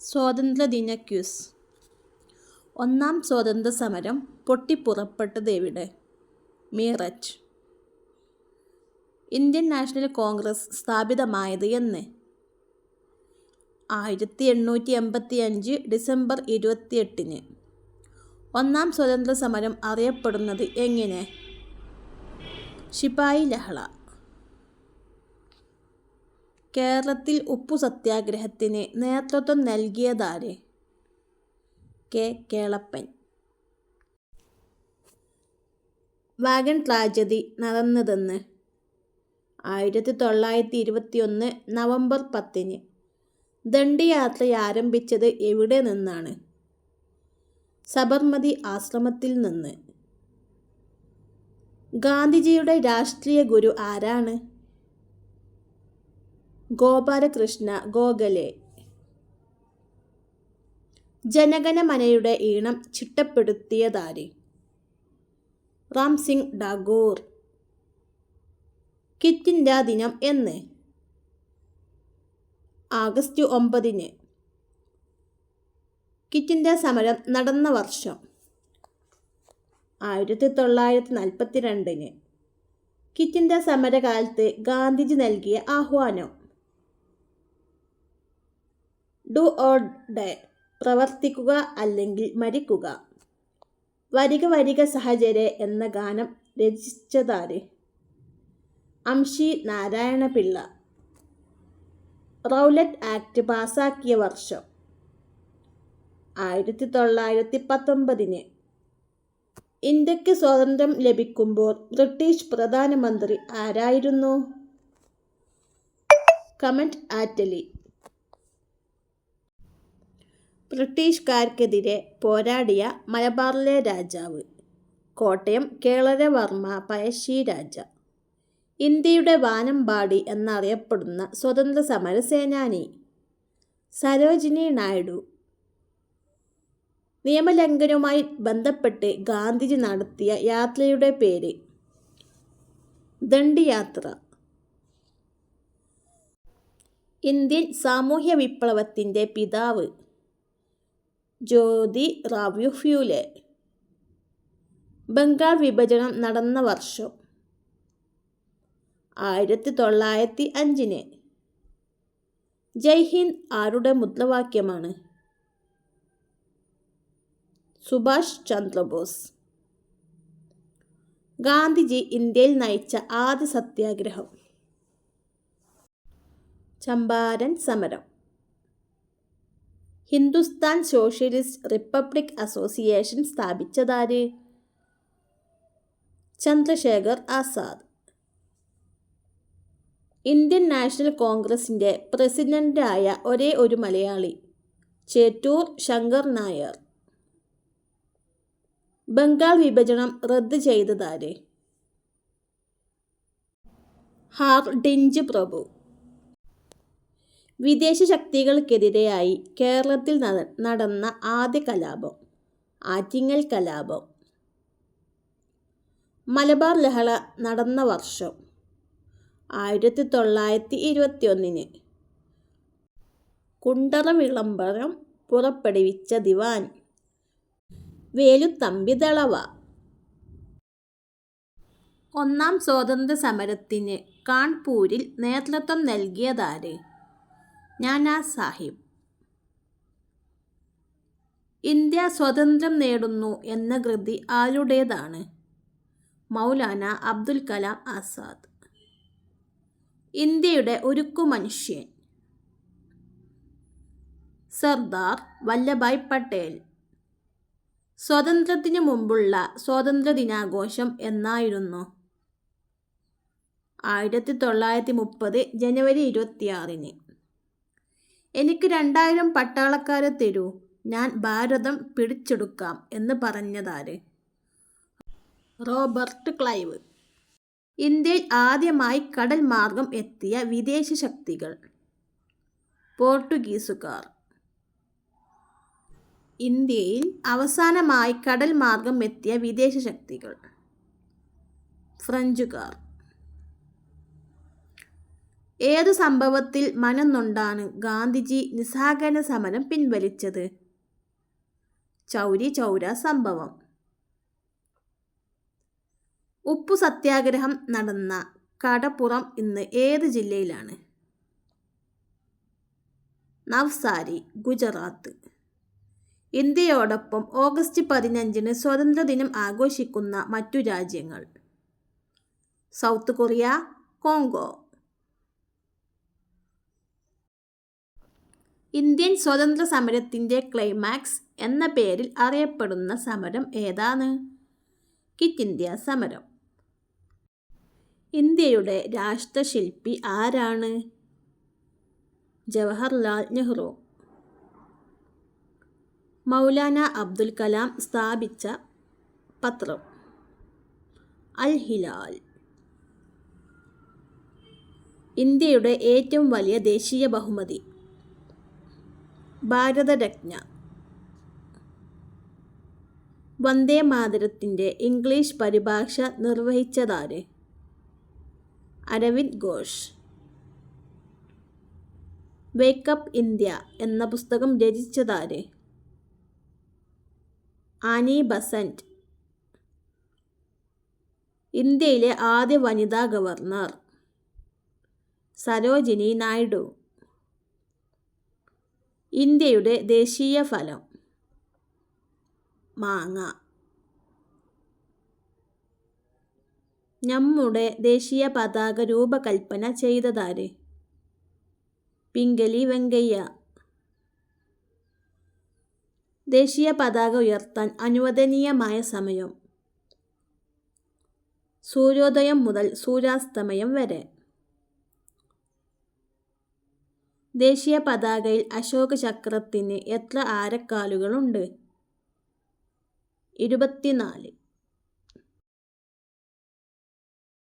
സ്വാതന്ത്ര്യദിന ക്യൂസ് ഒന്നാം സ്വാതന്ത്ര്യ സമരം പൊട്ടിപ്പുറപ്പെട്ടത് എവിടെ? മീററ്റ്. ഇന്ത്യൻ നാഷണൽ കോൺഗ്രസ് സ്ഥാപിതമായത് എന്ന്. ആയിരത്തി എണ്ണൂറ്റി എൺപത്തി അഞ്ച് ഡിസംബർ ഇരുപത്തിയെട്ടിന്. ഒന്നാം സ്വാതന്ത്ര്യ സമരം അറിയപ്പെടുന്നത് എങ്ങനെ? ശിപായി ലഹള. കേരളത്തിൽ ഉപ്പു സത്യാഗ്രഹത്തിന് നേതൃത്വം നൽകിയതാര്? കെ. കേളപ്പൻ. വാഗൺ ട്രാജഡി നടന്നതെന്ന്. ആയിരത്തി തൊള്ളായിരത്തി ഇരുപത്തിയൊന്ന് നവംബർ പത്തിന്. ദണ്ഡിയാത്ര ആരംഭിച്ചത് എവിടെ നിന്നാണ്? സബർമതി ആശ്രമത്തിൽ നിന്ന്. ഗാന്ധിജിയുടെ രാഷ്ട്രീയ ഗുരു ആരാണ്? ഗോപാലകൃഷ്ണ ഗോഖലെ. ജനഗണമനയുടെ ഈണം ചിട്ടപ്പെടുത്തിയതാര്? റാം സിംഗ് ടാഗോർ. കിറ്റിന്റെ ദിനം എന്ന്. ആഗസ്റ്റ് ഒമ്പതിന്. കിറ്റിന്റെ സമരം നടന്ന വർഷം. ആയിരത്തി തൊള്ളായിരത്തി നാൽപ്പത്തി രണ്ടിന് കിറ്റിന്റെ സമരകാലത്ത് ഗാന്ധിജി നൽകിയ ആഹ്വാനം. Do or die. പ്രവർത്തിക്കുക അല്ലെങ്കിൽ മരിക്കുക. വരിക വരിക സഹചര്യ എന്ന ഗാനം രചിച്ചതാര്? അംഷി നാരായണപിള്ള. റൗലറ്റ് ആക്ട് പാസാക്കിയ വർഷം. ആയിരത്തി തൊള്ളായിരത്തി പത്തൊമ്പതിന് ഇന്ത്യയ്ക്ക് സ്വാതന്ത്ര്യം ലഭിക്കുമ്പോൾ ബ്രിട്ടീഷ് പ്രധാനമന്ത്രി ആരായിരുന്നു? Clement Attlee. ബ്രിട്ടീഷുകാർക്കെതിരെ പോരാടിയ മലബാറിലെ രാജാവ്. കോട്ടയം കേളരവർമ്മ പയശ്ശി രാജ. ഇന്ത്യയുടെ വാനമ്പാടി എന്നറിയപ്പെടുന്ന സ്വതന്ത്ര സമര സേനാനി സരോജിനി നായിഡു. നിയമലംഘനവുമായി ബന്ധപ്പെട്ട് ഗാന്ധിജി നടത്തിയ യാത്രയുടെ പേര് ദണ്ഡിയാത്ര. ഇന്ത്യൻ സാമൂഹ്യ വിപ്ലവത്തിന്റെ പിതാവ് ജ്യോതി റാവ്യു ഫ്യൂലെ. ബംഗാൾ വിഭജനം നടന്ന വർഷം ആയിരത്തി തൊള്ളായിരത്തി അഞ്ചിന് ജയ് ഹിന്ദ് ആരുടെ മുദ്രാവാക്യമാണ്? സുഭാഷ് ചന്ദ്രബോസ്. ഗാന്ധിജി ഇന്ത്യയിൽ നയിച്ച ആദ്യ സത്യാഗ്രഹം. ചമ്പാരൻ സമരം. ഹിന്ദുസ്ഥാൻ സോഷ്യലിസ്റ്റ് റിപ്പബ്ലിക് അസോസിയേഷൻ സ്ഥാപിച്ചതാര്? ചന്ദ്രശേഖർ ആസാദ്. ഇന്ത്യൻ നാഷണൽ കോൺഗ്രസിന്റെ പ്രസിഡന്റായ ഒരേ ഒരു മലയാളി ചേറ്റൂർ ശങ്കർ നായർ. ബംഗാൾ വിഭജനം റദ്ദ് ചെയ്തതാര്? ഹാർഡിഞ്ച് പ്രഭു. വിദേശ ശക്തികൾക്കെതിരെയായി കേരളത്തിൽ നടന്ന ആദ്യ കലാപം ആറ്റിങ്ങൽ കലാപം. മലബാർ ലഹള നടന്ന വർഷം ആയിരത്തി തൊള്ളായിരത്തി ഇരുപത്തി ഒന്നിന് കുണ്ടറ വിളംബരം പുറപ്പെടുവിച്ച ദിവാൻ വേലുത്തമ്പി ദളവ ഒന്നാം സ്വാതന്ത്ര്യ സമരത്തിന് കാൺപൂരിൽ നേതൃത്വം നൽകിയതാര്? നാനാ സാഹിബ്. ഇന്ത്യ സ്വാതന്ത്ര്യം നേടുന്നു എന്ന കൃതി ആരുടേതാണ്? മൗലാന അബ്ദുൽ കലാം ആസാദ്. ഇന്ത്യയുടെ ഉരുക്കു മനുഷ്യൻ. സർദാർ വല്ലഭായ് പട്ടേൽ. സ്വാതന്ത്ര്യത്തിനു മുമ്പുള്ള സ്വാതന്ത്ര്യ ദിനാഘോഷം എന്നായിരുന്നു. ആയിരത്തി തൊള്ളായിരത്തി മുപ്പത് ജനുവരി ഇരുപത്തിയാറിന്. എനിക്ക് രണ്ടായിരം പട്ടാളക്കാരെ തരൂ. ഞാൻ ഭാരതം പിടിച്ചെടുക്കാം എന്ന് പറഞ്ഞതാര്? Robert Clive. ഇന്ത്യയിൽ ആദ്യമായി കടൽ മാർഗം എത്തിയ വിദേശ ശക്തികൾ. പോർട്ടുഗീസുകാർ. ഇന്ത്യയിൽ അവസാനമായി കടൽ മാർഗം എത്തിയ വിദേശ ശക്തികൾ. ഫ്രഞ്ചുകാർ. ഏതു സംഭവത്തിൽ മനന്നുണ്ടാണ് ഗാന്ധിജി നിസ്സഹകരണ സമരം പിൻവലിച്ചത്? ചൗരി ചൗര സംഭവം. ഉപ്പു സത്യാഗ്രഹം നടന്ന കടപ്പുറം ഇന്ന് ഏത് ജില്ലയിലാണ്? നവ്സാരി ഗുജറാത്ത്. ഇന്ത്യയോടൊപ്പം ഓഗസ്റ്റ് പതിനഞ്ചിന് സ്വതന്ത്ര സ്വാതന്ത്ര്യദിനം ആഘോഷിക്കുന്ന മറ്റു രാജ്യങ്ങൾ. South Korea Congo. ഇന്ത്യൻ സ്വതന്ത്ര സമരത്തിന്റെ ക്ലൈമാക്സ് എന്ന പേരിൽ അറിയപ്പെടുന്ന സമരം ഏതാണ്? കിറ്റ് ഇന്ത്യ സമരം. ഇന്ത്യയുടെ രാഷ്ട്രശില്പി ആരാണ്? ജവഹർലാൽ നെഹ്റു. മൗലാന അബ്ദുൽ കലാം സ്ഥാപിച്ച പത്രം. അൽ ഹിലാൽ. ഇന്ത്യയുടെ ഏറ്റവും വലിയ ദേശീയ ബഹുമതി. ഭാരതരത്ന. വന്ദേ മാതരത്തിന്റെ ഇംഗ്ലീഷ് പരിഭാഷ നിർവഹിച്ചതാര്? Aravind Ghosh. Wake up India എന്ന പുസ്തകം രചിച്ചതാര്? Annie Besant. ഇന്ത്യയിലെ ആദ്യ വനിതാ ഗവർണർ. സരോജിനി നായിഡു. ഇന്ത്യയുടെ ദേശീയ ഫലം മാങ്ങ. നമ്മുടെ ദേശീയ പതാക രൂപകൽപ്പന ചെയ്തതാര്? പിങ്കലി വെങ്കയ്യ. ദേശീയ പതാക ഉയർത്താൻ അനുവദനീയമായ സമയം. സൂര്യോദയം മുതൽ സൂര്യാസ്തമയം വരെ. ദേശീയ പതാകയിൽ അശോക ചക്രത്തിന് എത്ര ആരക്കാലുകളുണ്ട്? ഇരുപത്തിനാല്.